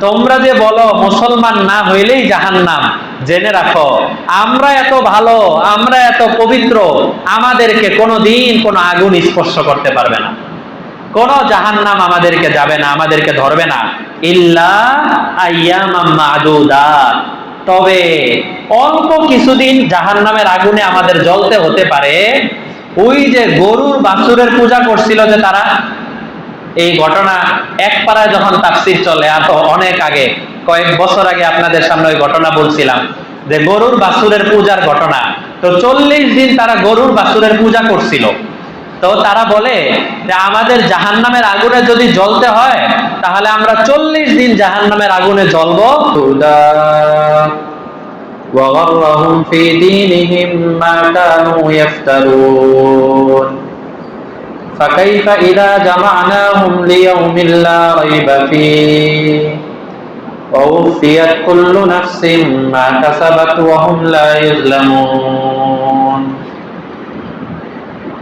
তোমরা যে বলো, মুসলমান না হইলেই জাহান্নাম। জেনে রাখো, আমরা এত ভালো, আমরা এত পবিত্র, আমাদেরকে কোনো দিন কোনো আগুন স্পর্শ করতে পারবে না। কোন জাহান্নাম আমাদেরকে যাবে না, আমাদেরকে ধরবে না। ইল্লা তবে অল্প কিছুদিন জাহান্নামের আগুনে আমাদের জ্বলতে হতে পারে। ওই যে গরুর বাছুরের পূজা করছিল যে তারা এই ঘটনা এক পাড়ায় যখন তাফসির চলে আর তো অনেক আগে কয়েক বছর আগে আপনাদের সামনে ওই ঘটনা বলছিলাম যে গরুর বাছুরের পূজার ঘটনা তো চল্লিশ দিন তারা গরুর বাছুরের পূজা করছিল তো তারা বলে যে আমাদের জাহান্নামের আগুনে যদি জ্বলতে হয় তাহলে আমরা চল্লিশ দিন জাহান্নামের আগুনে জ্বলবো وغرهم في دينهم ما كانوا يفترون فكيف إذا جمعناهم ليوم لا ريب فيه ووفيت كل نفس ما كسبت وهم لا يظلمون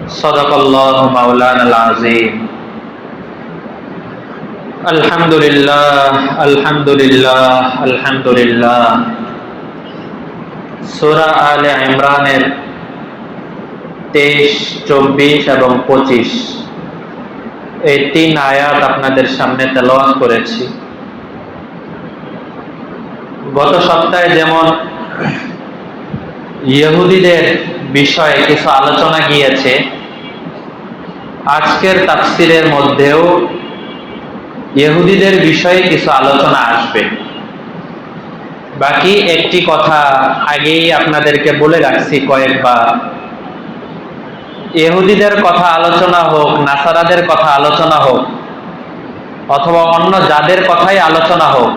صدق الله مولانا العظيم الحمد لله الحمد لله الحمد لله سورة آل عمران তেইশ, চব্বিশ এবং পঁচিশ। এই তিন আয়াত আপনাদের সামনে তেলাওয়াত করেছি। গত সপ্তাহে যেমন ইহুদিদের বিষয়ে কিছু আলোচনা গিয়েছে, আজকের তাফসিরের মধ্যেও ইহুদিদের বিষয়ে কিছু আলোচনা আসবে। বাকি একটি কথা আগেই আপনাদেরকে বলে রাখছি কয়েকবার। ইহুদিদের কথা আলোচনা হোক, নাসারাদের কথা আলোচনা হোক, অথবা অন্য যাদের কথাই আলোচনা হোক,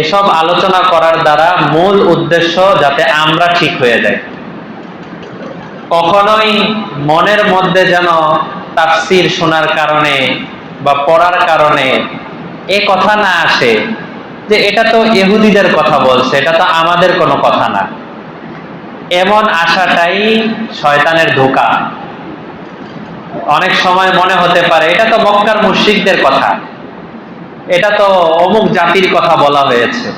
এসব আলোচনা করার দ্বারা মূল উদ্দেশ্য যাতে আমরা ঠিক হয়ে যাই। কখনোই মনের মধ্যে যেন তাফসির শোনার কারণে বা পড়ার কারণে এ কথা না আসে যে এটা তো ইহুদিদের কথা বলছে, এটা তো আমাদের কোনো কথা না। এমন আশাটাই শয়তানের ধোকা। অনেক সময় মনে হতে পারে, এটা তো মক্কার মুশরিকদের কথা। এটা তো অমুক জাতির কথা বলা হয়েছে।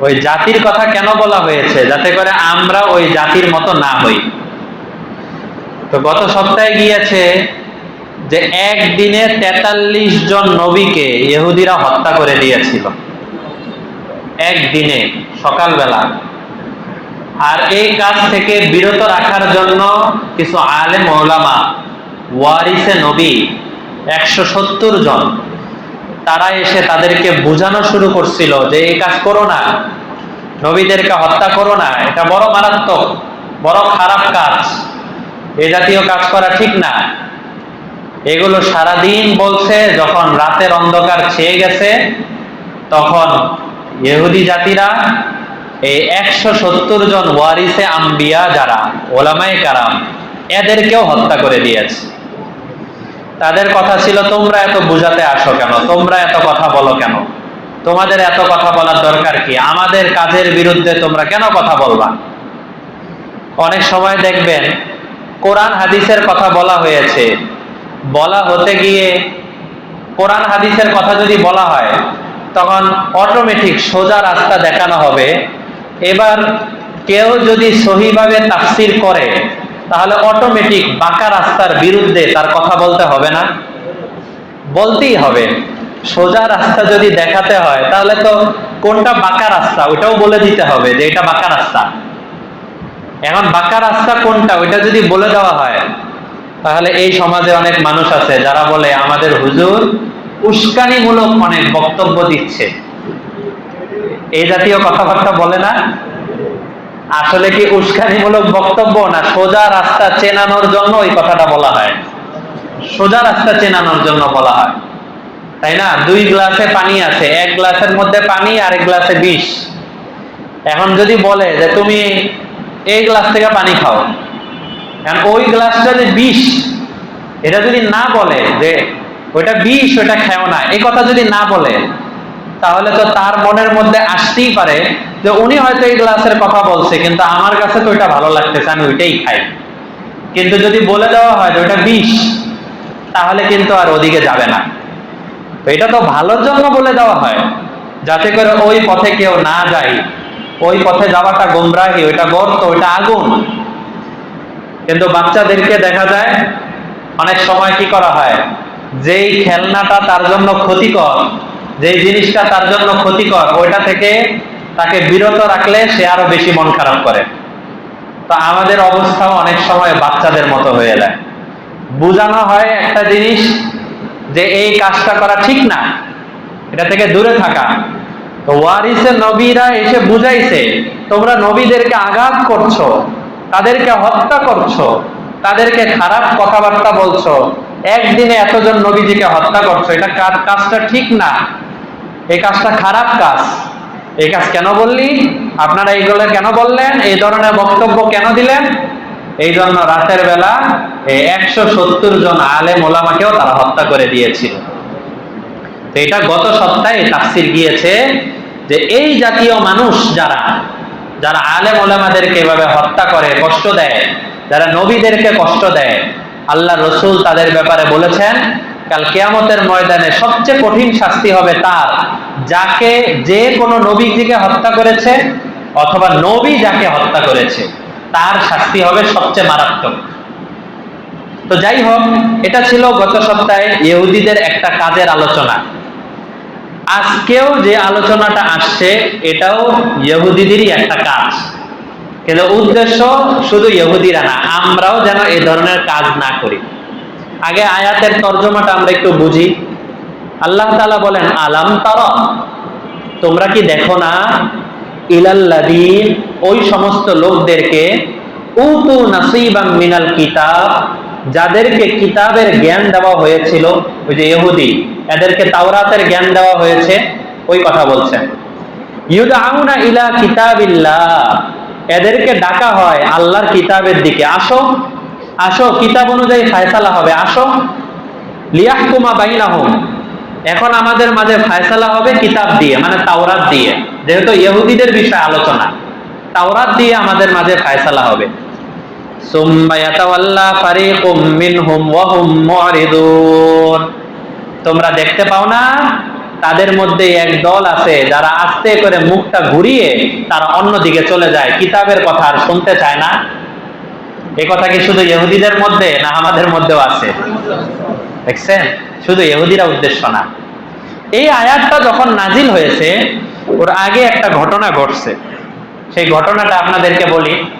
ওই জাতির কথা কেন বলা হয়েছে? যাতে করে আমরা ওই জাতির মতো না হই। তো গত সপ্তাহে গিয়েছে যে একদিনে তেতাল্লিশ জন নবীকে ইহুদিরা হত্যা করে দিয়েছিল। একদিনে, সকালবেলা। আর এই কাজ থেকে বিরত রাখার জন্য কিছু আলে মৌলামা ওয়ারিসে নবী, একশো সত্তর জন, তারা এসে তাদেরকে বোঝানো শুরু করছিল যে এই কাজ করো না, নবীদেরকে হত্যা করো না, এটা বড় মারাত্মক, বড় খারাপ কাজ, এ জাতীয় কাজ করা ঠিক না। এগুলো সারাদিন বলছে, যখন রাতের অন্ধকার ছেয়ে গেছে, তখন ইহুদি জাতিরা এই একশো সত্তর জন ওয়ারিসে আম্বিয়া যারা ওলামাই কারাম, এদেরকেও হত্যা করে দিয়েছে। তাদের কথা ছিল, তোমরা এত বুঝাতে আসো কেন? তোমরা এত কথা বলো কেন? তোমাদের এত কথা বলার দরকার কি? আমাদের কাজের বিরুদ্ধে তোমরা কেন কথা বলবা? অনেক সময় দেখবেন, কোরআন হাদিসের কথা বলা হয়েছে। বলা হতে গিয়ে কোরআন হাদিসের কথা যদি বলা হয়, তখন অটোমেটিক সোজা রাস্তা দেখানো হবে। এবার কেউ যদি সহিভাবে তাফসির করে, তাহলে অটোমেটিক বাঁকা রাস্তার বিরুদ্ধে তার কথা বলতে হবে না। বলতেই হবে। সোজা রাস্তা যদি দেখাতে হয়, তাহলে তো কোনটা বাঁকা রাস্তা, ওইটাও বলে দিতে হবে যে এটা বাঁকা রাস্তা। এখন বাঁকা রাস্তা কোনটা, ওইটা যদি বলে দেওয়া হয়, তাহলে এই সমাজে অনেক মানুষ আছে যারা বলে, আমাদের হুজুর উস্কানিমূলক অনেক বক্তব্য দিচ্ছে। এই জাতীয় কথাবার্তা বলে না। আসলে কি উস্কানিমূলক বক্তব্য না সোজা রাস্তা চেনানোর জন্য ওই কথাটা বলা হয়? সোজা রাস্তা চেনানোর জন্য বলা হয়। তাই না? দুই গ্লাসে পানি আছে, এক গ্লাসের মধ্যে পানি আর এক গ্লাসে বিষ। এখন যদি বলে যে তুমি এই গ্লাস থেকে পানি খাও এখন ওই গ্লাসটা যে বিষ, এটা যদি না বলে যে ওইটা বিষ, ওইটা খেও না, এই কথা যদি না বলে তাহলে তো তার মনের মধ্যে আসতেই পারে যে উনি হয়তো এই গ্লাসের কথা বলছে, কিন্তু আমার কাছে তো ওইটা ভালো লাগতেছে, আমি ওইটাই খাই। কিন্তু যদি বলে দেওয়া হয় যে ওইটা বিষ, তাহলে কিন্তু আর ওদিকে যাবে না। এটা তো ভালোর জন্য বলে দেওয়া হয়, যাতে করে ওই পথে কেউ না যায়। ওই পথে যাওয়াটা গোমরাহি, ওইটা গর্ত, ওইটা আগুন। কিন্তু বাচ্চাদেরকে দেখা যায়, অনেক সময় কি করা হয়? যেই খেলনাটা তার জন্য ক্ষতিকর যেই জিনিসটা তার জন্য ক্ষতিকর, ওইটা থেকে তাকে বিরত রাখলে সে আরও বেশি মন খারাপ করে। তো আমাদের অবস্থাও অনেক সময় বাচ্চাদের মতো হয়ে যায়। বোঝানো হয় একটা জিনিস যে এই কাজটা করা ঠিক না, এটা থেকে দূরে থাকা। তো ওয়ারিসে নবীরা এসে বুঝাইছে, তোমরা নবীদেরকে আঘাত করছ, তাদেরকে হত্যা করছ, তাদেরকে খারাপ কথাবার্তা বলছো, একদিনে এতজন নবীজিকে হত্যা করছ, এটা কাজ- কাজটা ঠিক না। এই কাজটা খারাপ কাজ। এই কাজ কেন বললি? আপনারা এইগুলো কেন বললেন? এই ধরনের বক্তব্য কেন দিলেন? এই জন্য রাতের বেলা একশো সত্তর জন আলে মোলামাকেও তারা হত্যা করে দিয়েছিল। এটা গত সপ্তাহে তাফসির গিয়েছে যে এই জাতীয় মানুষ যারা যারা আলে মোলামাদেরকে এভাবে হত্যা করে, কষ্ট দেয়, যারা নবীদেরকে কষ্ট দেয়, আল্লাহ রসুল তাদের ব্যাপারে বলেছেন কাল কেয়ামতের ময়দানে সবচেয়ে কঠিন শাস্তি হবে তার, যাকে যে কোনো নবীজিকে হত্যা করেছে অথবা নবী যাকে হত্যা করেছে, তার শাস্তি হবে সবচেয়ে মারাত্মক। তো যাই হোক, এটা ছিল গত সপ্তাহে ইহুদিদের একটা কাজের আলোচনা। আজকেও যে আলোচনাটা আসছে, এটাও ইহুদিদেরই একটা কাজ। কিন্তু উদ্দেশ্য শুধু ইহুদিরা না, আমরাও যেন এই ধরনের কাজ না করি। আগে আয়াতের তর্জমাটা আমরা একটু বুঝি। আল্লাহ তাআলা বলেন, আলাম তারা, তোমরা কি দেখো না? ইলাল্লাদিন ওই সমস্ত লোকদেরকে উতু নাসিবাম মিনাল কিতাব, যাদেরকে কিতাবের জ্ঞান দেওয়া হয়েছিল, ওই যে ইহুদি, এদেরকে তাওরাতের জ্ঞান দেওয়া হয়েছে, ওই কথা বলছেন ইউদাউনা ইলা কিতাবিল্লাহ, এদেরকে ডাকা হয় আল্লাহর কিতাবের দিকে। আসো আসো, কিতাব অনুযায়ী ফায়সালা হবে। আসো, লিয়াহকুমা বাইনাহুম। এখন আমাদের মাঝে ফায়সালা হবে কিতাব দিয়ে মানে তাওরাত দিয়ে। যেহেতু ইহুদিদের বিষয়ে আলোচনা, তাওরাত দিয়ে আমাদের মাঝে ফায়সালা হবে। হুম তোমরা দেখতে পাও না, তাদের মধ্যে এক দল আছে যারা আস্তে করে মুখটা ঘুরিয়ে তারা অন্যদিকে চলে যায়। কিতাবের কথা আর শুনতে চায় না। এ কথা কি শুধু ইহুদিদের মধ্যে না আমাদের মধ্যেও আছে? দেখছেন? শুধু ইহুদিরা উদ্দেশ্য না। এই আয়াতটা যখন নাজিল হয়েছে, ওর আগে একটা ঘটনা ঘটছে। সেই ঘটনাটা আপনাদেরকে বলি।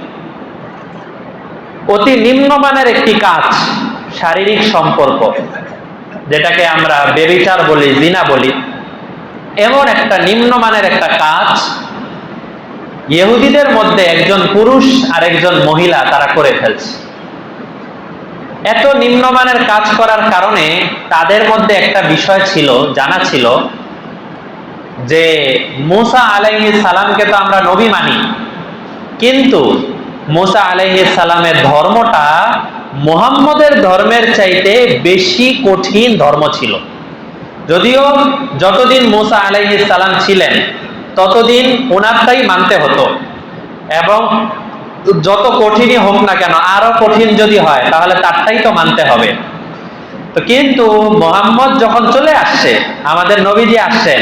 অতি নিম্নমানের একটি কাজ, শারীরিক সম্পর্ক, যেটাকে আমরা বেবিচার বলি, জিনা বলি। এমন একটা নিম্নমানের একটা কাজ ইহুদিদের মধ্যে একজন পুরুষ আর একজন মহিলা তারা করে ফেলছে। এত নিম্নমানের কাজ করার কারণে তাদের মধ্যে একটা বিষয় ছিল, জানা ছিল যে মোসা আলাইহিস সালামকে তো আমরা নবী মানি। কিন্তু মোসা আলাইহিস সালামের ধর্মটা মোহাম্মদের ধর্মের চাইতে বেশি কঠিন ধর্ম ছিল। যদিও যতদিন মোসা আলাইহিস সালাম ছিলেন ততদিন ওনারটাই মানতে হতো। এবং যত কঠিনই হোক না কেন, আরও কঠিন যদি হয়, তাহলে তারটাই তো মানতে হবে। তো কিন্তু মোহাম্মদ যখন চলে আসছে, আমাদের নবীজি আসছেন,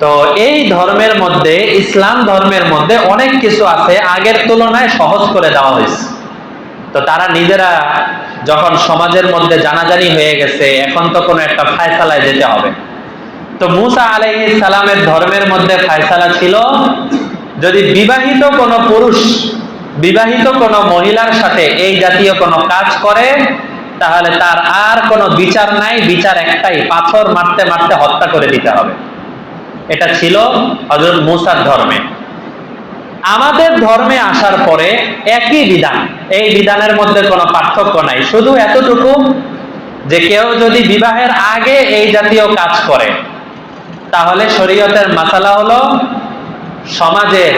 তো এই ধর্মের মধ্যে, ইসলাম ধর্মের মধ্যে অনেক কিছু আছে, আগের তুলনায় সহজ করে দেওয়া হয়েছে। তো তারা নিজেরা যখন সমাজের মধ্যে জানাজানি হয়ে গেছে, এখন তো কোনো একটা ফায়সালায় যেতে হবে। তো মুসা আলাইহিস সালামের ধর্মের মধ্যে ফায়সালা ছিল, যদি বিবাহিত কোনো পুরুষ, বিবাহিত কোনো মহিলার সাথে এই জাতীয় কোনো কাজ করে, তাহলে তার আর কোনো বিচার নাই, বিচার একটাই, পাথর মারতে মারতে হত্যা করে দিতে হবে। এটা ছিল হজরত মুসার ধর্মে। আমাদের ধর্মে আসার পরে একই বিধান, এই বিধানের মধ্যে কোনো পার্থক্য নাই। শুধু এতটুকু যে কেউ যদি বিবাহের আগে এই জাতীয় কাজ করে তাহলে শরীয়তের মাসালা হলো সমাজের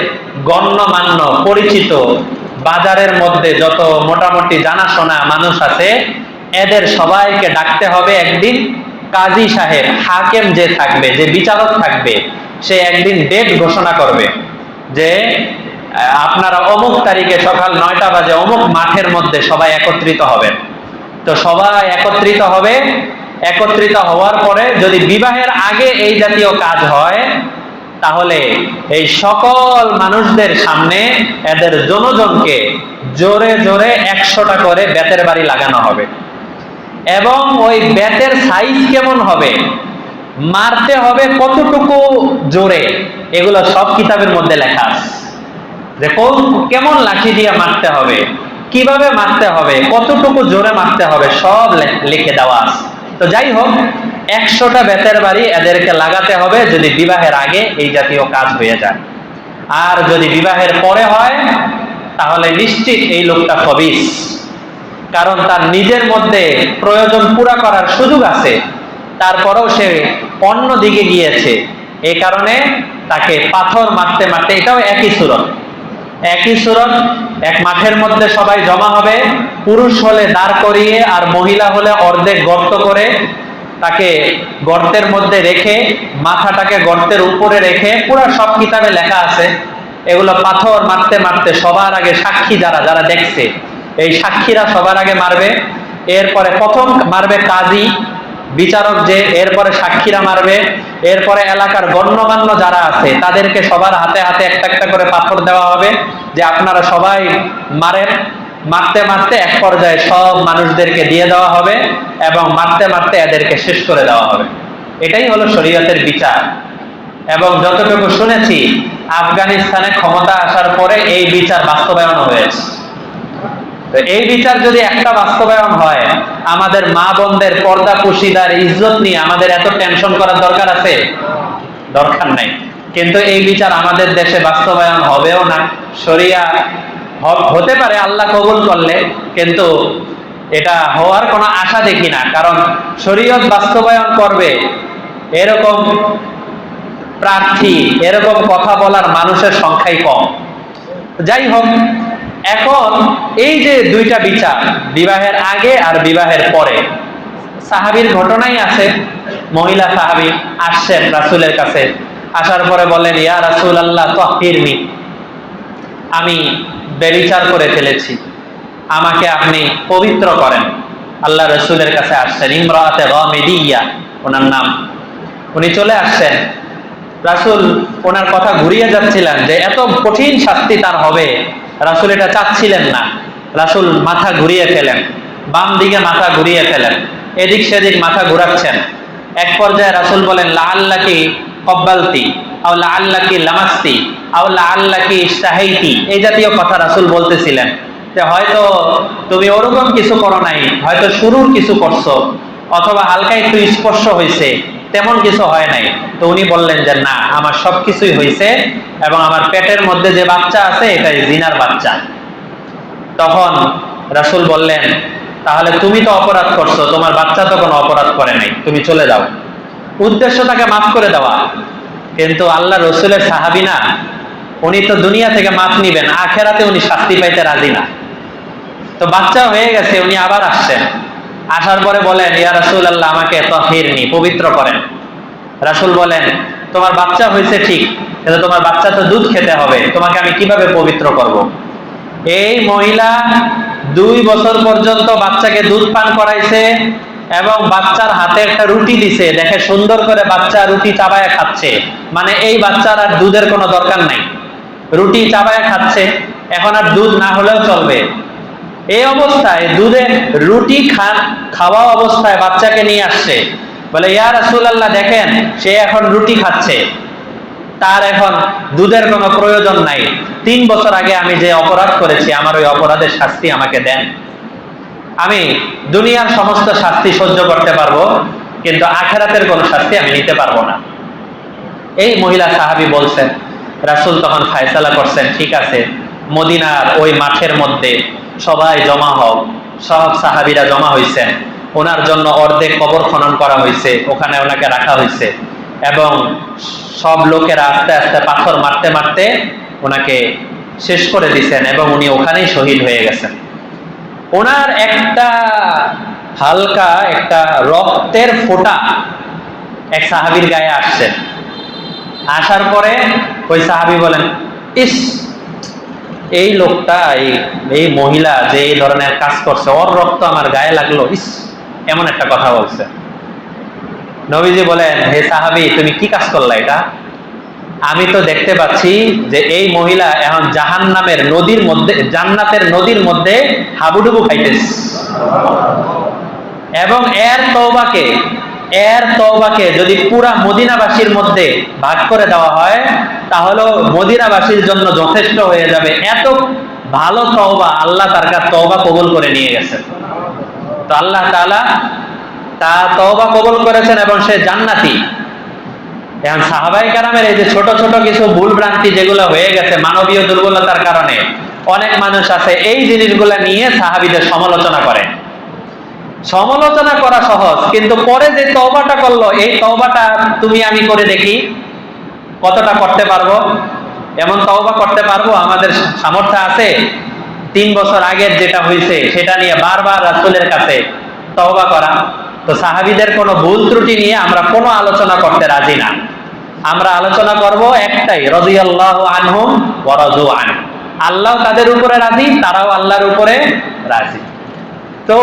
গণ্যমান্য, পরিচিত বাজারের মধ্যে যত মোটামুটি জানাশোনা মানুষ আছে, এদের সবাইকে ডাকতে হবে একদিন কাজী সাহেব, হাকেম যে থাকবে, যে বিচারক থাকবে, সে একদিন ডেট ঘোষণা করবে যে, আপনারা অমুক তারিখে সকাল নয়টা বাজে অমুক মাঠের মধ্যে সবাই একত্রিত হবেন। তো সবাই একত্রিত হবে একত্রিত হওয়ার পরে যদি বিবাহের আগে এই জাতীয় কাজ হয়, তাহলে এই সকল মানুষদের সামনে এদের জনজনকে জোরে জোরে একশোটা করে বেতের বাড়ি লাগানো হবে। এবং ওই বেতের সাইজ কেমন হবে? মারতে হবে কতটুকু জোরে? এগুলো সব কিতাবের মধ্যে লেখা যে কোন, কেমন লাঠি দিয়ে মারতে হবে, কীভাবে মারতে হবে, কতটুকু জোরে মারতে হবে, সব লিখে দেওয়া আছে। তো যাই হোক একশোটা বেতের বাড়ি এদেরকে লাগাতে হবে যদি বিবাহের আগে এই জাতীয় কাজ হয়ে যায়। আর যদি বিবাহের পরে হয়, তাহলে নিশ্চিত এই লোকটা খবিস কারণ তার নিজের মধ্যে প্রয়োজন পুরা করার সুযোগ আছে। তারপরেও সে অন্য দিকে গিয়েছে। এই কারণে তাকে পাথর মারতে মারতে, এটাও একই সুরত। একই সুরত এক মাঠের মধ্যে সবাই জমা হবে। পুরুষ হলে দাঁড় করিয়ে আর মহিলা হলে অর্ধেক গর্ত করে তাকে গর্তের মধ্যে রেখে, মাথাটাকে গর্তের উপরে রেখে, পুরো সব কিতাবে লেখা আছে। এগুলো পাথর মারতে মারতে সবার আগে সাক্ষী যারা যারা দেখছে, এই সাক্ষীরা সবার আগে মারবে। এরপরে প্রথম মারবে কাজী বিচারক যে এরপরে সাক্ষীরা মারবে, এরপরে এলাকার গণ্যমান্য যারা আছে, তাদেরকে সবার হাতে হাতে একটা একটা করে পাথর দেওয়া হবে যে আপনারা সবাই মারেন। মারতে মারতে এক পর্যায়ে সব মানুষদেরকে দিয়ে দেওয়া হবে এবং মারতে মারতে এদেরকে শেষ করে দেওয়া হবে। এটাই হলো শরীয়তের বিচার। এবং যতটুকু শুনেছি, আফগানিস্তানে ক্ষমতা আসার পরে এই বিচার বাস্তবায়ন হয়েছে। এই বিচার যদি একটা বাস্তবায়ন হয়, আমাদের মা বোনদের পর্দা, পুশিদার, ইজ্জত নিয়ে আমাদের এত টেনশন করার দরকার আছে? দরকার নাই। কিন্তু এই বিচার আমাদের দেশে বাস্তবায়ন হবেও না। শরিয়া হ- হতে পারে, আল্লাহ কবুল করলে, কিন্তু এটা হওয়ার কোনো আশা দেখি না। কারণ শরীয়ত বাস্তবায়ন করবে এরকম প্রার্থী, এরকম কথা বলার মানুষের সংখ্যাই কম। যাই হোক এখন এই যে দুইটা বিচার, বিবাহের আগে আর বিবাহের পরে, সাহাবির ঘটনাই আছে। মহিলা সাহাবি আসছেন রাসূলের কাছে, আসার পরে বলেন ইয়া রাসূল আল্লাহ তহিরনি আমি বেবিচার করে ফেলেছি। আমাকে আপনি পবিত্র করেন। আল্লাহ রসুলের কাছে আসছেন, ইমরাতে গমিদিয়া ওনার নাম। উনি চলে আসছেন। রাসূল ওনার কথা ঘুরিয়ে যাচ্ছিলেন যে, এত কঠিন শাস্তি তার হবে। রাসূল এটা চাচ্ছিলেন না। রাসুল মাথা ঘুরিয়ে ফেলেন। বাম দিকে মাথা ঘুরিয়ে ফেলেন। এদিক সেদিক মাথা ঘুরাচ্ছেন। এক পর্যায়ে রাসুল বলেন লা আল্লাকি কব্বালতি, আও লা আল্লাকি লামাস্তি, আও লা আল্লাকি শাহাইতি। এই জাতীয় কথা রাসুল বলতেছিলেন যে, হয়তো তুমি ওরকম কিছু করো নাই, হয়তো শুরুর কিছু করছ, অথবা হালকা একটু স্পর্শ হয়েছে তেমন কিছু হয় নাই। তো উনি বললেন যে, না, আমার সব কিছুই হয়েছে এবং আমার পেটের মধ্যে যে বাচ্চা আছে, এটাই জিনার বাচ্চা। তখন রাসূল বললেন, তাহলে তুমি তো অপরাধ করছ, তোমার বাচ্চা তো কোনো অপরাধ করে নাই, তুমি চলে যাও। উদ্দেশ্য তাকে মাফ করে দেওয়া। কিন্তু আল্লাহ রসুলের সাহাবি না, উনি তো দুনিয়া থেকে মাফ নিবেন, আখেরাতে উনি শাস্তি পাইতে রাজি না। তো বাচ্চা হয়ে গেছে, উনি আবার আসছেন। আসার পরে বলেন, ইয়া রাসূল আল্লাহ আমাকে তহিরনি পবিত্র করেন। রাসূল বলেন, তোমার বাচ্চা হয়েছে ঠিক, কিন্তু তোমার বাচ্চা তো দুধ খেতে হবে, তোমাকে আমি কীভাবে পবিত্র করব। এই মহিলা দুই বছর পর্যন্ত বাচ্চাকে দুধ পান করাইছে এবং বাচ্চার হাতে একটা রুটি দিছে। দেখে সুন্দর করে বাচ্চা রুটি চাবায়া খাচ্ছে। মানে এই বাচ্চার আর দুধের কোনো দরকার নাই। রুটি চাবায়া খাচ্ছে, এখন আর দুধ না হলেও চলবে। এই অবস্থায় দুধে রুটি খান খাওয়া অবস্থায় বাচ্চাকে নিয়ে আসছে। বলে, ইয়া রাসূলুল্লাহ, দেখেন, সে এখন রুটি খাচ্ছে। তার এখন দুধের কোনো প্রয়োজন নাই। তিন বছর আগে আমি যে অপরাধ করেছি, আমার ওই অপরাধের শাস্তি আমাকে দেন। আমি দুনিয়ার সমস্ত শাস্তি সহ্য করতে পারব, কিন্তু আখেরাতের কোনো শাস্তি আমি নিতে পারব না। এই মহিলা সাহাবি বলছেন, রাসূল তখন ফায়সালা করছেন, ঠিক আছে মদিনার ওই মাঠের মধ্যে সবাই জমা হও সব সাহাবিরা জমা হয়েছেন ওনার জন্য অর্ধেক কবর খনন করা হয়েছে ওখানে ওনাকে রাখা হয়েছে এবং সব লোকেরা আস্তে আস্তে পাথর মারতে মারতে ওনাকে শেষ করে দিছেন এবং উনি ওখানেই শহীদ হয়ে গেছেন। ওনার একটা হালকা একটা রক্তের ফোঁটা এক সাহাবীর গায়ে আসছেন আসার পরে ওই সাহাবি বলেন, ইস এই লোকটা, এই মহিলা যে এই ধরনের কাজ করছে, ওর রক্ত আমার গায়ে লাগল। ইস, এমন একটা কথা বলছে। নবীজি বলেন, হে সাহাবি, তুমি কি কাজ করলা এটা? আমি তো দেখতে পাচ্ছি যে এই মহিলা এখন জাহান নামের নদীর মধ্যে, জান্নাতের নদীর মধ্যে হাবুডুবু খাইতেছে। এবং এর তওবাকে এর তওবাকে যদি পুরা মদিনাবাসীর মধ্যে ভাগ করে দেওয়া হয়, তাহলে মদিনাবাসীর জন্য যথেষ্ট হয়ে যাবে। এত ভালো তওবা আল্লাহ তার কাছে তওবা কবুল করে নিয়ে গেছেন তো আল্লাহ তাআলা তা তওবা কবুল করেছেন এবং সে জান্নাতি। এখন সাহাবাই কারামের এই যে ছোট ছোট কিছু ভুল ভ্রান্তি যেগুলো হয়ে গেছে, মানবীয় দুর্বলতার কারণে অনেক মানুষ আছে, এই জিনিসগুলো নিয়ে সাহাবিদের সমালোচনা করে। সমালোচনা করা সহজ, কিন্তু পরে যে তওবাটা করল, এই তওবাটা তুমি আমি করে দেখি কতটা করতে পারব। এমন তওবা করতে পারব, আমাদের সামর্থ্য আছে। তিন বছর আগের যেটা হয়েছে সেটা নিয়ে বারবার রাসূলের কাছে তওবা করা। তো সাহাবিদের কোনো ভুল ত্রুটি নিয়ে আমরা কোনো আলোচনা করতে রাজি না। আমরা আলোচনা করব একটাই, রাদিয়াল্লাহু আনহুম ওয়া রাজু আন। আল্লাহ তাদের উপরে রাজি, তারাও আল্লাহর উপরে রাজি। তো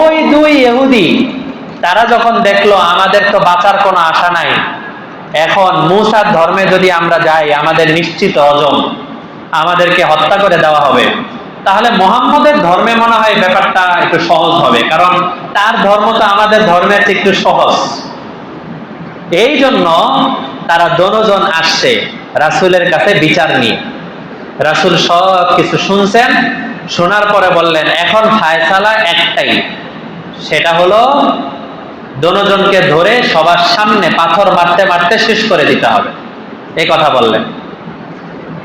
ওই দুই ইহুদি, তারা যখন দেখল, আমাদের তো বাঁচার কোনো আশা নাই, এখন মুসার ধর্মে যদি আমরা যাই, আমাদের নিশ্চিত অজম আমাদেরকে হত্যা করে দেওয়া হবে। তাহলে মোহাম্মদের ধর্মে মনে হয় ব্যাপারটা একটু সহজ হবে, কারণ তার ধর্ম তো আমাদের ধর্মের একটু সহজ। এই জন্য তারা দনোজন আসছে, রাসূলের কাছে বিচার নিয়ে। রাসূল সব কিছু শুনছেন শোনার পরে বললেন, এখন ফায়সালা একটাই। সেটা হলো দনোজনকে ধরে সবার সামনে পাথর মারতে মারতে শেষ করে দিতে হবে। এই কথা বললেন।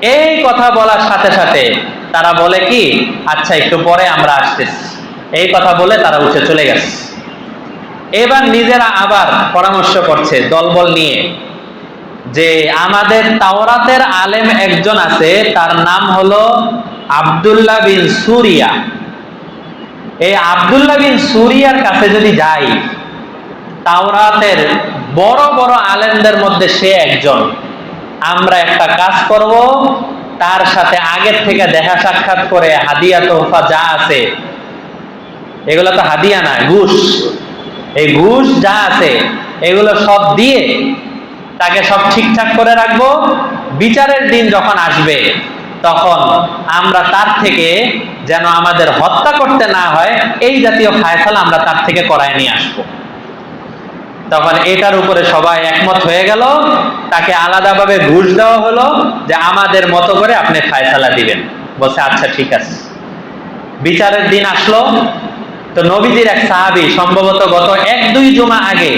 এই কথা বলার সাথে সাথে তারা বলে কি আচ্ছা একটু পরে আমরা আসতেছি। এই কথা বলে তারা উঠে চলে গেছে। এবার নিজেরা আবার পরামর্শ করছে দলবল নিয়ে যে আমাদের তাওরাতের আলেম একজন আছে, তার নাম হলো আব্দুল্লাহ বিন সুরিয়া। এই আব্দুল্লাহ বিন সুরিয়ার কাছে যদি যাই, তাওরাতের বড় বড় আলেমদের মধ্যে সে একজন। আমরা একটা কাজ করব, তার সাথে আগের থেকে দেখা সাক্ষাৎ করে হাদিয়া তোহফা যা আছে, এগুলো তো হাদিয়া না, ঘুষ। এই ঘুষ যা আছে, এগুলো সব দিয়ে তাকে সব ঠিকঠাক করে রাখব। বিচারের দিন যখন আসবে তখন আমরা তার থেকে যেন আমাদের হত্যা করতে না হয়, এই জাতীয় ফায়সালা আমরা তার থেকে করায় নিয়ে আসব। তখন এটার উপরে সবাই একমত হয়ে গেল, তাকে আলাদাভাবে ঘুষ দেওয়া হলো যে আমাদের মতো করে আপনি ফায়সালা দিবেন। বলছে আচ্ছা ঠিক আছে। বিচারের দিন আসলো, তো নবীজির এক সাহাবি সম্ভবত গত এক দুই জমা আগে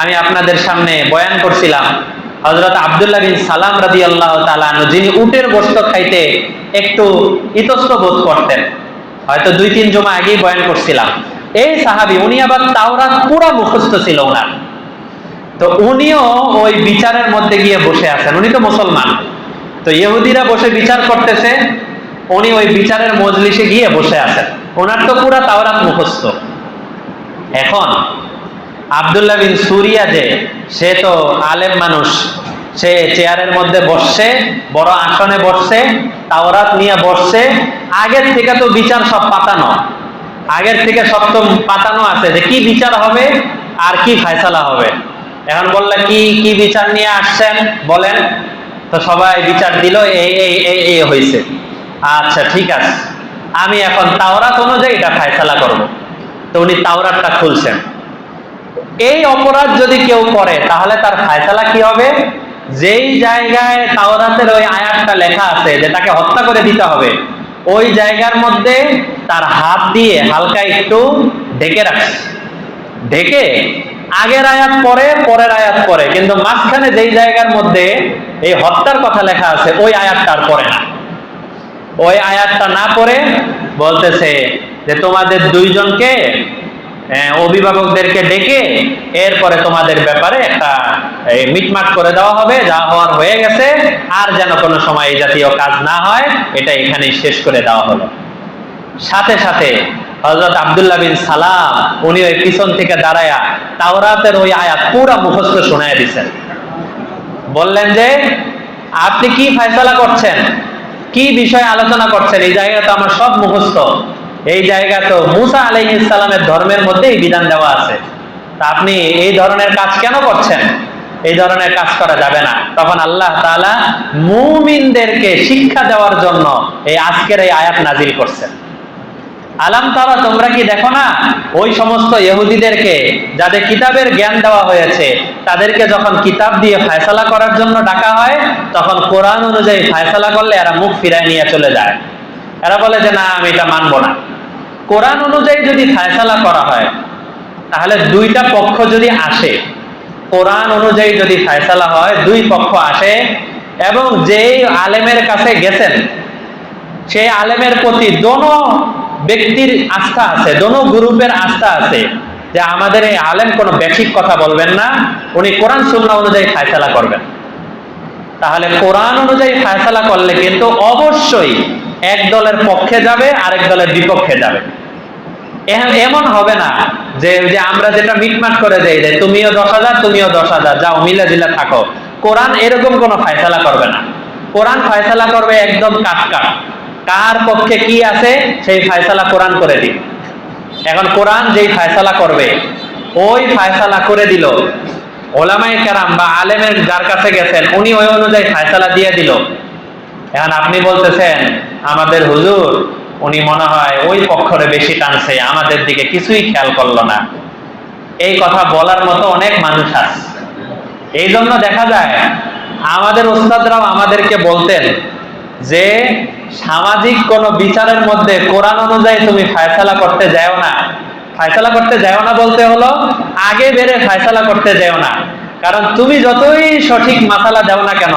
আমি আপনাদের সামনে বয়ান করছিলাম হজরত আবদুল্লাহ বিন সালাম রাদি আল্লাহ যিনি উটের গোস্ত খাইতে একটু ইতস্ত বোধ করতেন। হয়তো দুই তিন জমা আগেই বয়ান করছিলাম। এই সাহাবি, উনি আবার তাওরাত পুরা মুখস্থ ছিল ওনার। তো উনিও ওই বিচারের মধ্যে গিয়ে বসে আছেন। উনি তো মুসলমান। তো ইহুদিরা বসে বিচার করতেছে, উনি ওই বিচারের মজলিসে গিয়ে বসে আছেন। ওনার তো পুরা তাওরাত মুখস্থ। এখন আবদুল্লাহ বিন সুরিয়া যে, সে তো আলেম মানুষ। সে চেয়ারের মধ্যে বসছে, বড় আসনে বসছে, তাওরাত নিয়ে বসছে। আগের থেকে তো বিচার সব পাতানো। আগের থেকে সব তো পাতানো আছে যে কি বিচার হবে আর কি ফায়সালা হবে। এখন বললে, কি কি বিচার নিয়ে আসছেন? বলেন। তো সবাই বিচার দিল, এই এই এই এই হয়েছে আচ্ছা ঠিক আছে। আমি এখন তাওরাত অনুযায়ী এটা ফায়সালা করব। তো উনি তাওরাতটা খুলছেন। এই অপরাধ যদি কেউ করে, তাহলে তার ফায়সালা কি হবে? যেই জায়গায় তাওরাতের ওই আয়াতটা লেখা আছে যে তাকে হত্যা করে দিতে হবে, ওই জায়গার মধ্যে তার হাত দিয়ে হালকা একটু ঢেকে রাখছে ঢেকে আগের আয়াত পরে, পরের আয়াত পরে, কিন্তু মাঝখানে যেই জায়গার মধ্যে এই হত্যার কথা লেখা আছে, ওই আয়াতটার পরে না। ওই আয়াতটা না পড়ে বলতেছে যে তোমাদের দুইজনকে অভিভাবকদেরকে ডেকে এরপরে তোমাদের ব্যাপারে একটা মিটমাট করে দেওয়া হবে, যা হওয়ার হয়ে গেছে, আর যেন কোনো সময় এই জাতীয় কাজ না হয়, এটা এখানেই শেষ করে দেওয়া হলো। সাথে সাথে হজরত আবদুল্লাহ বিন সালাম, উনি ওই পিছন থেকে দাঁড়ায়া তাওরাতের ওই আয়াত পুরা মুখস্থ শোনায় দিচ্ছেন বললেন যে, আপনি কি ফয়সালা করছেন? কি বিষয়ে আলোচনা করছেন? এই জায়গা তো আমার সব মুখস্থ। এই জায়গা তো মুসা আলাই ইসলামের ধর্মের মধ্যে এই বিধান দেওয়া আছে। তা আপনি এই ধরনের কাজ কেন করছেন? এই ধরনের কাজ করা যাবে না। তখন আল্লাহ তাআলা মুমিনদেরকে শিক্ষা দেওয়ার জন্য এই আজকের এই আয়াত নাজিল করছেন। আলাম তারা, তোমরা কি দেখো না? ওই সমস্ত ইহুদিদেরকে, যাদের কিতাবের জ্ঞান দেওয়া হয়েছে, তাদেরকে যখন কিতাব দিয়ে ফায়সালা করার জন্য ডাকা হয়, তখন কোরআন অনুযায়ী ফায়সালা করলে এরা মুখ ফিরায় নিয়ে চলে যায়। এরা বলে যে, না, আমি এটা মানবো না। কোরআন অনুযায়ী যদি ফায়সালা করা হয়, তাহলে দুইটা পক্ষ যদি আসে, কোরআন অনুযায়ী যদি ফায়সালা হয়, দুই পক্ষ আসে এবং যেই আলেমের কাছে গেছেন, সেই আলেমের প্রতি দোনো ব্যক্তির আস্থা আছে, দোনো গ্রুপের আস্থা আছে যে, আমাদের এই আলেম কোনো বেঠিক কথা বলবেন না, উনি কোরআন, সুন্নাহ অনুযায়ী ফায়সালা করবেন। তাহলে কোরআন অনুযায়ী ফায়সালা করলে কিন্তু অবশ্যই এক দলের পক্ষে যাবে, আরেক দলের বিপক্ষে যাবে। এমন হবে না যে যে আমরা যেটা মিটমাট করে দেই যে, তুমিও দশ হাজার, তুমিও দশ হাজার, যাও, মিলে দিলে থাকো। কোরআন এরকম কোনো ফায়সালা করবে না। কোরআন ফায়সালা করবে একদম কাট কাট কার পক্ষে কি আছে, সেই ফায়সালা কোরআন করে দিন এখন কোরআন যেই ফায়সালা করবে, ওই ফায়সালা করে দিল। ওলামাই কেরাম বা আলেমের যার কাছে গেছেন, উনি ওই অনুযায়ী ফায়সালা দিয়ে দিল। এখন আপনি বলতেছেন, আমাদের হুজুর, উনি মনে হয় ওই পক্ষরে বেশি টানছে, আমাদের দিকে কিছুই খেয়াল করল না। এই কথা বলার মতো অনেক মানুষ আছে। এই জন্য দেখা যায়, আমাদের ওস্তাদরাও আমাদেরকে বলতেন যে, সামাজিক কোনো বিচারের মধ্যে কোরআন অনুযায়ী তুমি ফায়সালা করতে যাও না। ফায়সালা করতে যাও না বলতে হলো, আগে বেড়ে ফায়সালা করতে যাও না। কারণ তুমি যতই সঠিক মাসালা দাও না কেন,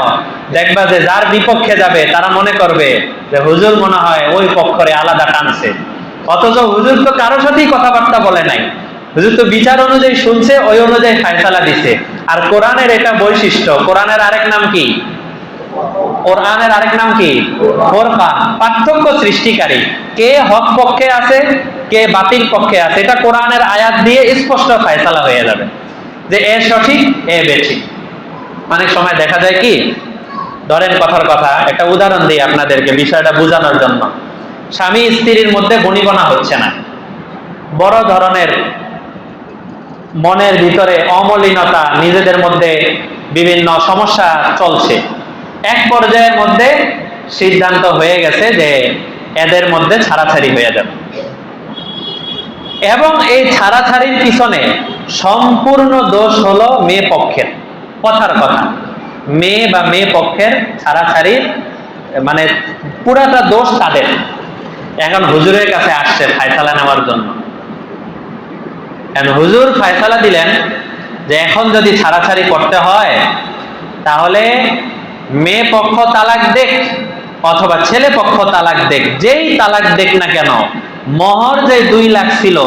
দেখবা যে যার বিপক্ষে যাবে, তারা মনে করবে যে হুজুর মনে হয় ওই পক্ষরে আলাদা টানছে। অথচ হুজুর তো কারোর সাথেই কথাবার্তা বলে নাই। হুজুর তো বিচার অনুযায়ী শুনছে, ওই অনুযায়ী ফায়সালা দিছে। আর কোরআনের এটা বৈশিষ্ট্য, কোরআনের আরেক নাম কি? কোরআনের আরেক নাম কি? ফোরকান পার্থক্য সৃষ্টিকারী। কে হক পক্ষে আছে, কে বাতিল পক্ষে আছে। এটা কোরআনের আয়াত দিয়ে স্পষ্ট ফায়সালা হয়ে যাবে। যে এ সঠিক, এ বেঠিক। অনেক সময় দেখা যায় কি, ধরেন কথার কথা, একটা উদাহরণ দিই আপনাদেরকে বিষয়টা বোঝানোর জন্য। স্বামী স্ত্রীর মধ্যে বনিবনা হচ্ছে না। বড় ধরনের মনের ভিতরে অমলিনতা, নিজেদের মধ্যে বিভিন্ন সমস্যা চলছে। এক পর্যায়ের মধ্যে সিদ্ধান্ত হয়ে গেছে যে এদের মধ্যে ছাড়াছাড়ি হয়ে যাবে। এবং এই ছাড়াছাড়ির পিছনে সম্পূর্ণ দোষ হলো মেয়ে পক্ষের। কথার কথা। মেয়ে বা মেয়ে পক্ষের ছাড়াছাড়ির মানে পুরাটা দোষ তাদের। এখন হুজুরের কাছে আসছে ফায়সালা নেওয়ার জন্য। হুজুর ফায়সালা দিলেন যে এখন যদি ছাড়াছাড়ি করতে হয়, তাহলে মেয়ে পক্ষ তালাক দেখ অথবা ছেলে পক্ষ তালাক দেখ। যেই তালাক দেখ না কেন মহর যে দুই লাখ ছিল,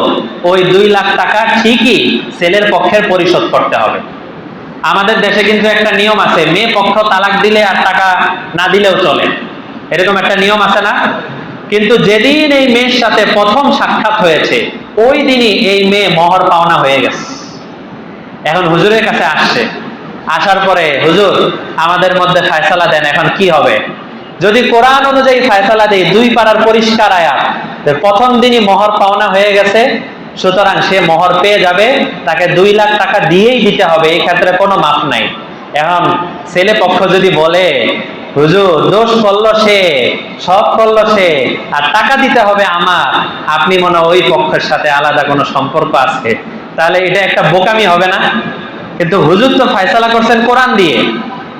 ওই দুই লাখ টাকা ঠিকই ছেলের পক্ষের পরিশোধ করতে হবে। আমাদের দেশে কিন্তু একটা নিয়ম আছে, মেয়ে পক্ষ তালাক দিলে আর টাকা না দিলেও চলে। এরকম একটা নিয়ম আছে না? কিন্তু যেদিন এই মেয়ের সাথে প্রথম সাক্ষাৎ হয়েছে, ওই দিনই এই মেয়ে মহর পাওনা হয়ে গেছে। এখন হুজুরের কাছে আসছে। আসার পরে, হুজুর, আমাদের মধ্যে ফায়সালা দেন, এখন কি হবে? যদি কোরআন অনুযায়ী ফায়সালা দেয়, দুই পাড়ার পরিষ্কার আয়াত। প্রথম দিনই মহর পাওনা হয়ে গেছে, সুতরাং সে মহর পেয়ে যাবে, তাকে দুই লাখ টাকা দিয়েই দিতে হবে, এই ক্ষেত্রে কোনো মাপ নাই। এখন ছেলে পক্ষ যদি বলে, হুজুর, দোষ করল সে, সব করল সে, আর টাকা দিতে হবে আমার, আপনি মনে ওই পক্ষের সাথে আলাদা কোনো সম্পর্ক আছে। তাহলে এটা একটা বোকামি হবে না? কিন্তু হুজুর তো ফায়সালা করছেন কোরআন দিয়ে।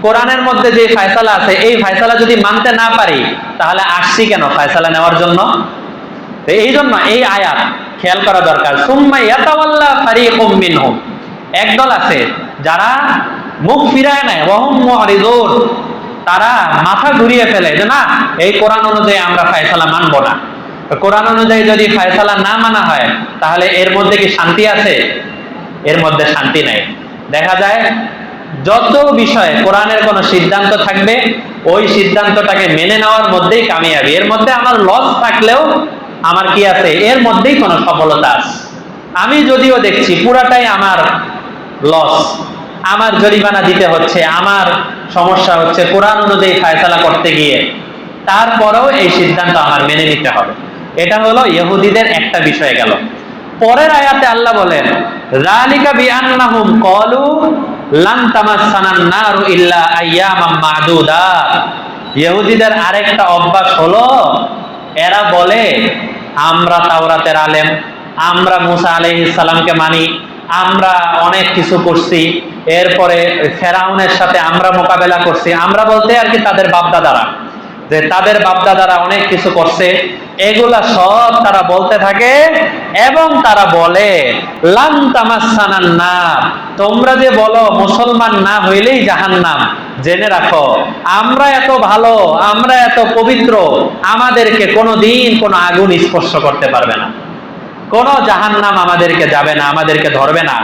কোরআনের মধ্যে যে ফায়সালা আছে, এই ফায়সালা যদি মানতে না পারি, তাহলে আসছি কেন ফায়সালা নেওয়ার জন্য? এই জন্য এই আয়াত খেয়াল করা দরকার। একদল আছে, যারা মুখ ফিরায় নেয় তারা মাথা ঘুরিয়ে ফেলে যে, না, এই কোরআন অনুযায়ী আমরা ফায়সালা মানব না। কোরআন অনুযায়ী যদি ফায়সালা না মানা হয়, তাহলে এর মধ্যে কি শান্তি আছে? এর মধ্যে শান্তি নাই। দেখা যায় যত বিষয়ে কোরআনের কোনো সিদ্ধান্ত থাকবে, ওই সিদ্ধান্তটাকে মেনে নেওয়ার মধ্যেই কামিয়াবি। এর মধ্যে আমার লস থাকলেও আমার কি আছে? এর মধ্যেই কোনো সফলতা আছে। আমি যদিও দেখছি পুরাটাই আমার লস আমার জরিমানা দিতে হচ্ছে, আমার সমস্যা হচ্ছে কোরআন অনুযায়ী ফায়সালা করতে গিয়ে। তারপরেও এই সিদ্ধান্ত আমার মেনে নিতে হবে। এটা হলো ইহুদিদের একটা বিষয় গেল। পরের আয়াতে আল্লাহ বলেন, রালিকা বিআন্নাহুম ক্বালু ইহুদিদের আরেকটা অভ্যাস হলো, এরা বলে, আমরা তাওরাতের আলেম, আমরা মুসা আলাইহিস মানি, আমরা অনেক কিছু করছি, এরপরে ফেরাউনের সাথে আমরা মোকাবেলা করছি। আমরা বলতে আর কি তাদের বাপদাদারা। যে তাদের বাপদাদারা অনেক কিছু করছে, এগুলা সব তারা বলতে থাকে এবং তারা বলে লাম তামাসানান না তোমরা যে বলো, মুসলমান না হইলেই জাহান্নাম। জেনে রাখো, আমরা এত ভালো, আমরা এত পবিত্র, আমাদেরকে কোনো দিন কোনো আগুন স্পর্শ করতে পারবে না। কোন জাহান্নাম আমাদেরকে যাবে না, আমাদেরকে ধরবে না।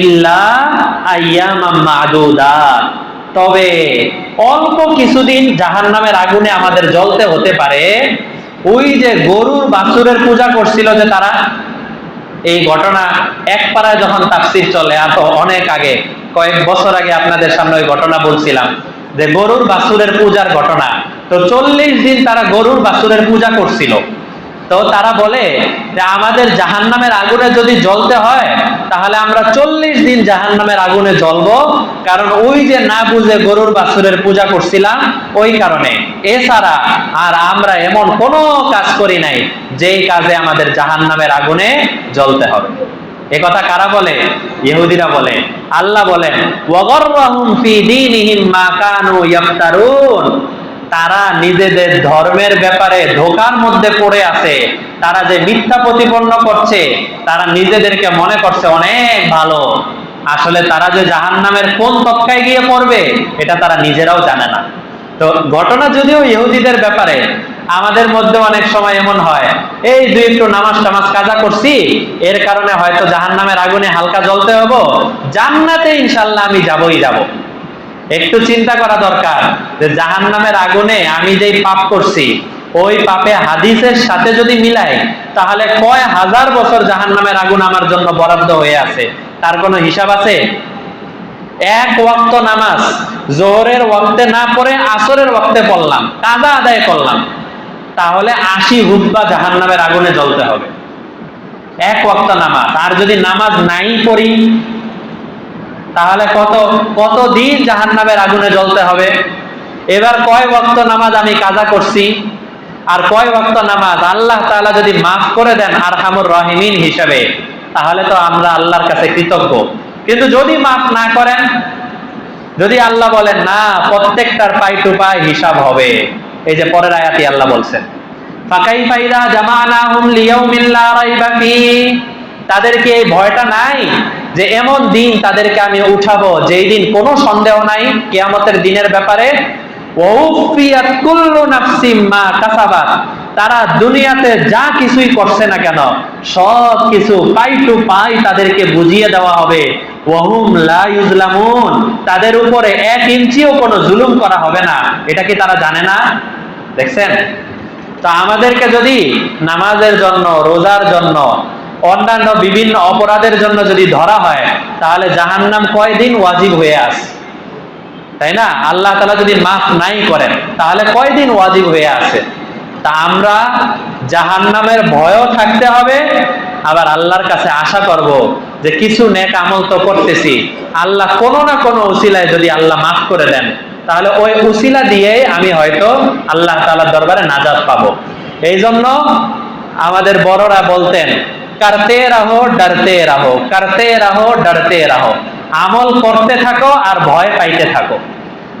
ইল্লা মাদুদাত। তবে অল্প কিছুদিন জাহান্নামের আগুনে আমাদের জ্বলতে হতে পারে। ওই যে গরুর বাছুরের পূজা করছিল যে তারা, এই ঘটনা এক পাড়ায় যখন তাফসির চলে, আর তো অনেক আগে, কয়েক বছর আগে আপনাদের সামনে ওই ঘটনা বলছিলাম, যে গরুর বাছুরের পূজার ঘটনা। তো চল্লিশ দিন তারা গরুর বাছুরের পূজা করছিল। তো তারা বলে যে আমাদের জাহান্নামের আগুনে যদি জ্বলতে হয়, তাহলে আমরা চল্লিশ দিন জাহান্নামের আগুনে জ্বলবো। কারণ ওই যে না বুঝে গরুর বাছুরের পূজা করছিলাম, ওই কারণে। এছাড়া আর আমরা এমন কোনো কাজ করি নাই, যেই কাজে আমাদের জাহান্নামের আগুনে জ্বলতে হবে। এ কথা কারা বলে? ইহুদিরা বলে। আল্লাহ বলেন তারা নিজেদের ধর্মের ব্যাপারে ধোকার মধ্যে পড়ে আছে। তারা যে মিথ্যা প্রতিপন্ন করছে, তারা নিজেদেরকে মনে করছে অনেক ভালো। আসলে তারা যে জাহান্নামের কোন তক্কায় গিয়ে পড়বে, এটা তারা নিজেরাও জানে না। তো ঘটনা যদিও ইহুদিদের ব্যাপারে, আমাদের মধ্যে অনেক সময় এমন হয়, এই দুই একটু নামাজ টামাজ কাজা করছি, এর কারণে হয়তো জাহান্নামের আগুনে হালকা জ্বলতে হব, জান্নাতে ইনশাল্লাহ আমি যাবই যাব। একটু চিন্তা করা দরকার যে জাহান নামের আগুনে আমি যেই পাপ করছি, ওই পাপে হাদিসের সাথে যদি মিলাই, তাহলে কয় হাজার বছর জাহান নামের আগুন আমার জন্য বরাদ্দ হয়ে আছে? তার কোনো হিসাব আছে? এক ওয়াক্ত নামাজ, জোহরের ওয়াক্তে না পড়ে আসরের ওয়াক্তে পড়লাম, কাজা আদায় করলাম। তাহলে আশি হুব্বা জাহান নামের আগুনে জ্বলতে হবে। এক ওয়াক্ত নামাজ, আর যদি নামাজ নাই পড়ি তাহলে কত কত দিন জাহান নামের আগুনে জ্বলতে হবে? এবার কয় ওয়াক্ত নামাজ আমি কাজা করছি? আর কয় ওয়াক্ত নামাজ? আল্লাহ তাআলা যদি মাফ করে দেন আর হামুর রহিমিন হিসাবে, তাহলে তো আমরা আল্লাহর কাছে কৃতজ্ঞ। কিন্তু যদি মাফ না করেন, যদি আল্লাহ বলেন, না, প্রত্যেকটার পাই টু পাই হিসাব হবে। এই যে পরের আয়াতি আল্লাহ বলছেন ফাকাই ফাইদা জামানাহুম লিয়াউমিন লা রাইবা ফিহি? তাদেরকে এই ভয়টা নাই যে এমন দিন তাদেরকে আমি উঠাবো, যেই দিন কোনো সন্দেহ নাই কেয়ামতের দিনের ব্যাপারে। তারা দুনিয়াতে যা কিছুই করছে না কেন, সব কিছু পাই টু পাই তাদেরকে বুঝিয়ে দেওয়া হবে। তাদের উপরে এক ইঞ্চিও কোনো জুলুম করা হবে না। এটা কি তারা জানে না? দেখছেন? তো আমাদেরকে যদি নামাজের জন্য, রোজার জন্য অন্যান্য বিভিন্ন অপরাধের জন্য যদি ধরা হয়, তাহলে জাহান্নাম কয়দিন ওয়াজিব হয়ে আস তাই না? আল্লাহ তালা যদি মাফ নাই করেন, তাহলে কয়দিন ওয়াজিব হয়ে আছে? তা আমরা জাহান্নামের ভয়ও থাকতে হবে, আবার আল্লাহর কাছে আশা করব যে কিছু নেক আমল তো করতেছি। আল্লাহ কোনো না কোনো উসিলায় যদি আল্লাহ মাফ করে দেন, তাহলে ওই উসিলা দিয়েই আমি হয়তো আল্লাহ তালার দরবারে নাজাদ পাবো। এই জন্য আমাদের বড়রা বলতেন করতে রাহো ডরতে রাহো করতে রাহো ডরতে রাহো আমল করতে থাকো আর ভয় পাইতে থাকো।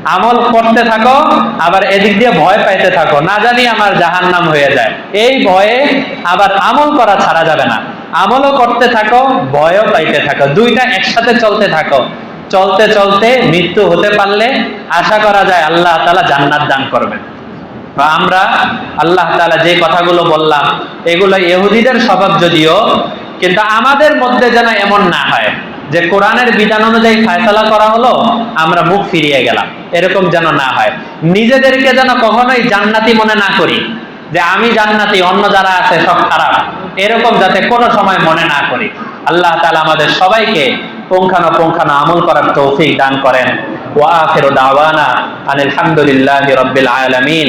আমল করতে থাকো, আবার এদিক দিয়ে ভয় পাইতে থাকো। না জানি আমার জাহান নাম হয়ে যায়। এই ভয়ে আবার আমল করা ছাড়া যাবে না। আমলও করতে থাকো, ভয়ও পাইতে থাকো। দুইটা একসাথে চলতে থাকো। চলতে চলতে মৃত্যু হতে পারলে আশা করা যায় আল্লাহ তালা জান্নাত দান করবেন। তো আমরা আল্লাহ তালা যে কথাগুলো বললাম, এগুলো ইহুদিদের স্বভাব যদিও, কিন্তু আমাদের মধ্যে যেন এমন না হয় যে কোরআনের বিধান অনুযায়ী ফায়সালা করা হলো, আমরা মুখ ফিরিয়ে গেলাম। এরকম যেন না হয়। নিজেদেরকে যেন কখনোই জান্নাতি মনে না করি, যে আমি জান্নাতি, অন্য যারা আছে সব খারাপ। এরকম যাতে কোনো সময় মনে না করি। আল্লাহ তালা আমাদের সবাইকে পুঙ্খানো পুঙ্খানো আমল করার তৌফিক দান করেন। ওয়া আখিরু দাওয়ানা আনিল হামদুলিল্লাহি রাব্বিল আলামিন।